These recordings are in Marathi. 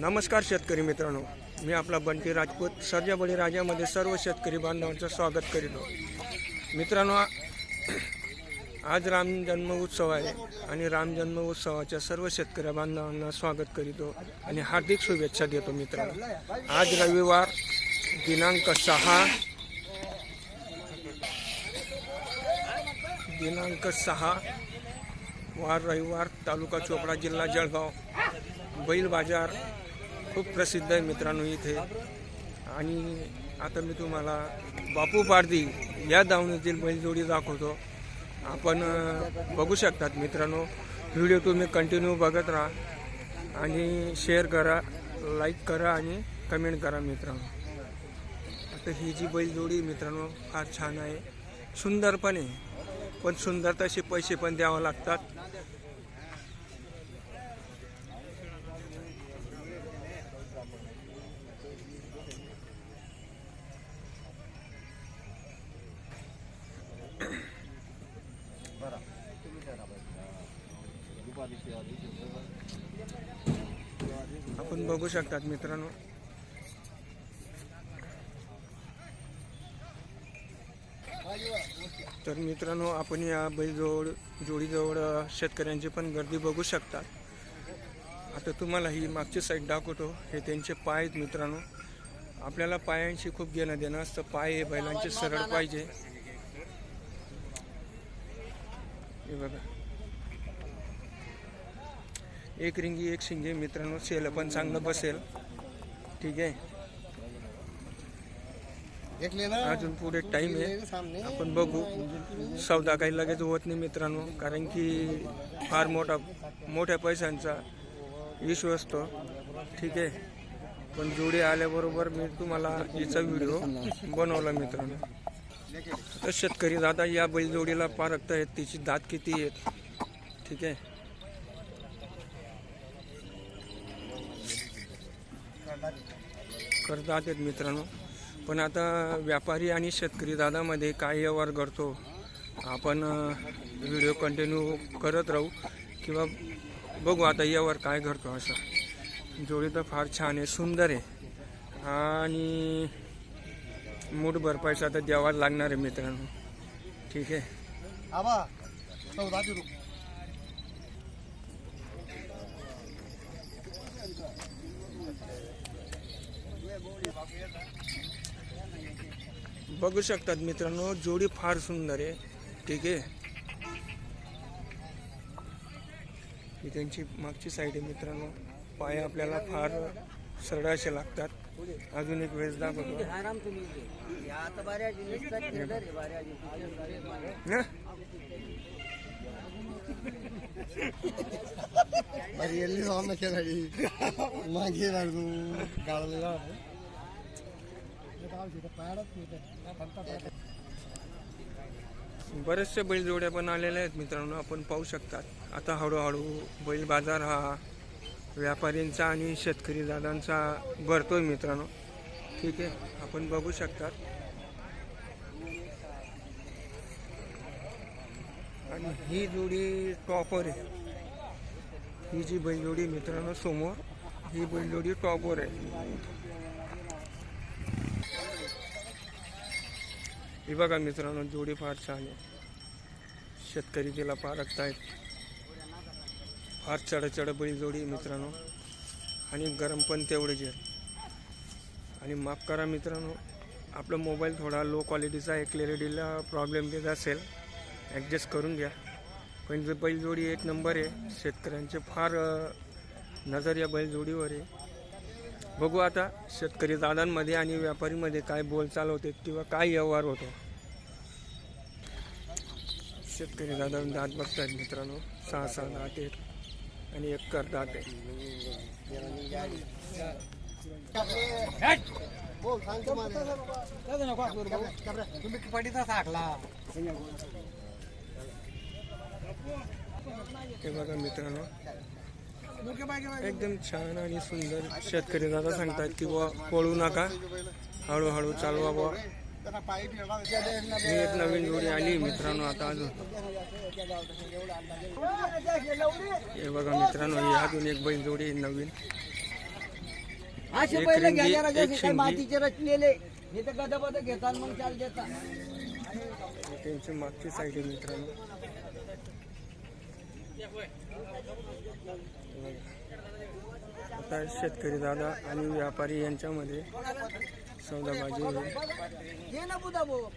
नमस्कार शेतकरी मित्रांनो. मी आपला बंटी राजपूत सर्जा बळी राजामध्ये सर्व शेतकरी बांधवांचं स्वागत करीतो. मित्रांनो आज राम जन्म उत्सव आहे आणि राम जन्म उत्सवाच्या सर्व शेतकरी बांधवांना स्वागत करीतो आणि हार्दिक शुभेच्छा देतो मित्रांनो. आज रविवार दिनांक सहा दिनांक सहा वार रविवार तालुका चोपडा जिल्हा जळगाव बैल बाजार खूप प्रसिद्ध आहे मित्रांनो इथे. आणि आता मी तुम्हाला बापू पारदी या दावणीतील बैलजोडी दाखवतो. आपण बघू शकतात मित्रांनो. व्हिडिओ तुम्ही कंटिन्यू बघत राहा. आणि शेअर करा लाईक करा आणि कमेंट करा मित्रांनो. आता ही जी बैलजोडी मित्रांनो फार छान आहे. सुंदर पण आहे. पण सुंदर तसे पैसे पण द्यावं लागतात. आपण बघू शकतात मित्रांनो. तर मित्रांनो आपण या बैलजवळ जोडीजवळ शेतकऱ्यांची पण गर्दी बघू शकतात. आता तुम्हाला ही मागची साईड दाखवतो. हे त्यांचे पाय आहेत मित्रांनो. आपल्याला पायांशी खूप घेणं देणं असतं. पाय हे बैलांचे सरळ पाहिजे. हे बघा. एक रिंगी एक शिंगे मित्रांनो सेल पण चांगलं बसेल. ठीक आहे. अजून पुढे टाइम आहे. आपण बघू. सौदा काही लगेच होत नाही मित्रांनो कारण की फार मोठा मोठ्या पैशांचा इश्यू असतो. ठीक आहे. पण जोडी आल्याबरोबर मी तुम्हाला हिचा व्हिडिओ बनवला मित्रांनो. तर शेतकरी दादा या बैलजोडीला पारखता आहेत तिची दात किती आहेत? ठीक आहे. करतात आहेत मित्रांनो. पण आता व्यापारी आणि शेतकरी दादामध्ये काय व्यवहार घडतो आपण व्हिडिओ कंटिन्यू करत राहू किंवा बघू आता व्यवहार काय घडतो असं. जोडी तर फार छान आहे सुंदर आहे. आणि मूठ भरपायचा तर द्यावा लागणार आहे मित्रांनो. ठीक आहे आबा चौदा ते रुपये बघू शकतात मित्रांनो जोडी फार सुंदर आहे. ठीक आहे. ही त्यांची मागची साईड आहे मित्रांनो. पाय आपल्याला फार सरळ लागतात. अजून एक वेळेस दाखवतो. ना? बरेचसे बैलजोड्या पण आलेल्या आहेत मित्रांनो आपण पाहू शकतात. आता हळूहळू बैल बाजार हा व्यापाऱ्यांचा आणि शेतकरी दादांचा भरतोय मित्रांनो. ठीक आहे आपण बघू शकतात. आणि ही जोडी टॉपर आहे. ही जी बैलजोडी मित्रांनो समोर ही बैलजोडी टॉपर आहे. ही बघा मित्रांनो जोडी फार छान आहे. शेतकरी तिला पारखतायत फार चढ चढ बैल जोडी आहे मित्रांनो. आणि गरम पण तेवढेच आहे आणि माफ करा मित्रांनो आपला मोबाईल थोडा लो क्वालिटीचा आहे क्लॅरिटीला प्रॉब्लेम देत असेल ॲडजस्ट करून घ्या. पण जे बैलजोडी एक नंबर आहे शेतकऱ्यांचे फार नजर या बैलजोडीवर आहे. बघू आता शेतकरी दादांमध्ये आणि व्यापारीमध्ये काय बोलचाल होते किंवा काय व्यवहार होतो. शेतकरी दादा दात बघतायत मित्रांनो. सहा सहा दात आहेत आणि एक कर दात आहे. हे बघा मित्रांनो. एकदम छान आणि सुंदर शेतकरी दादा सांगतात की बुवा पळू नका. हळूहळू चालवा बुवा ही एक नवीन जोडी आली मित्रांनो आता अजून. हे बघा मित्रांनो ही अजून एक बैल जोडी नवीन. असे पहिले घ्यायला. मातीचे रचलेले. हे तर गदा बदा घेतात मग चाल देतात. त्यांची मागची साईड आहे मित्रांनो. आता शेतकरी दादा आणि व्यापारी यांच्यामध्ये सौदाबाजी होईल ये ना बुधा भाऊ.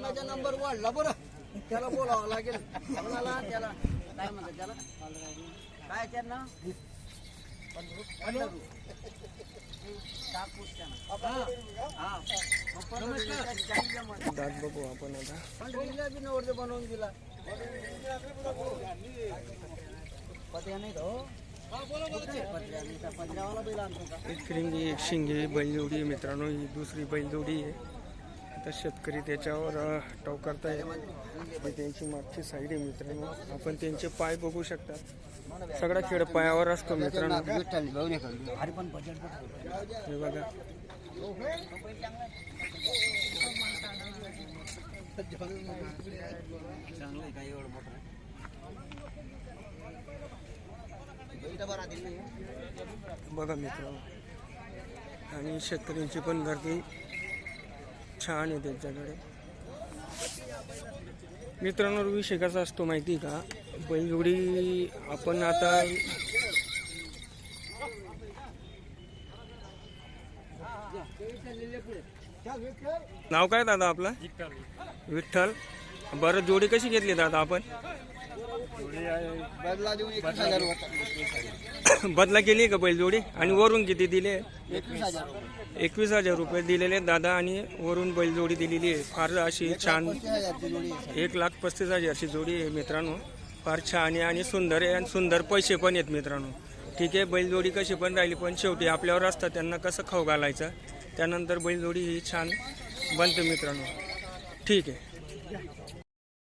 माझा नंबर वाढला बरं. त्याला बोलावं लागेल. कोणाला? त्याला. काय म्हणतात त्याला? काय त्यांना? दात बघू आपण आता. बनवून दिला. का एक रिंगी एक शिंगी बैलजोडी मित्रांनो. ही दुसरी बैलजोडी आहे. आता शेतकरी त्याच्यावर टव करतायत. ही त्यांची मागची साईड आहे मित्रांनो. आपण त्यांचे पाय बघू शकतात. सगळा खेळ पायावर असतो मित्रांनो. हे बघा. चांगलं काय एवढं मोठं बघा मित्र आणि शेतकऱ्यांची पण गर्दी छान आहे त्यांच्याकडे. मित्रांवर विषय कसा असतो माहिती आहे का? बैलजोडी आपण आता नाव काय दादा आपलं? विठ्ठल. बरं जोडी कशी घेतली दादा आपण? बदला केली आहे का बैलजोडी आणि वरून किती दिले? एकवीस हजार एकवीस हजार रुपये दिलेले दादा आणि वरून बैलजोडी दिलेली आहे. फार अशी छान एक लाख पस्तीस हजारची जोडी आहे मित्रांनो. फार छान आहे आणि सुंदर आहे आणि सुंदर पैसे पण आहेत मित्रांनो. ठीक आहे बैलजोडी कशी पण राहिली पण शेवटी आपल्यावर असतं त्यांना कसं खाऊ घालायचं? त्यानंतर बैलजोडी ही छान बनते मित्रांनो. ठीक आहे.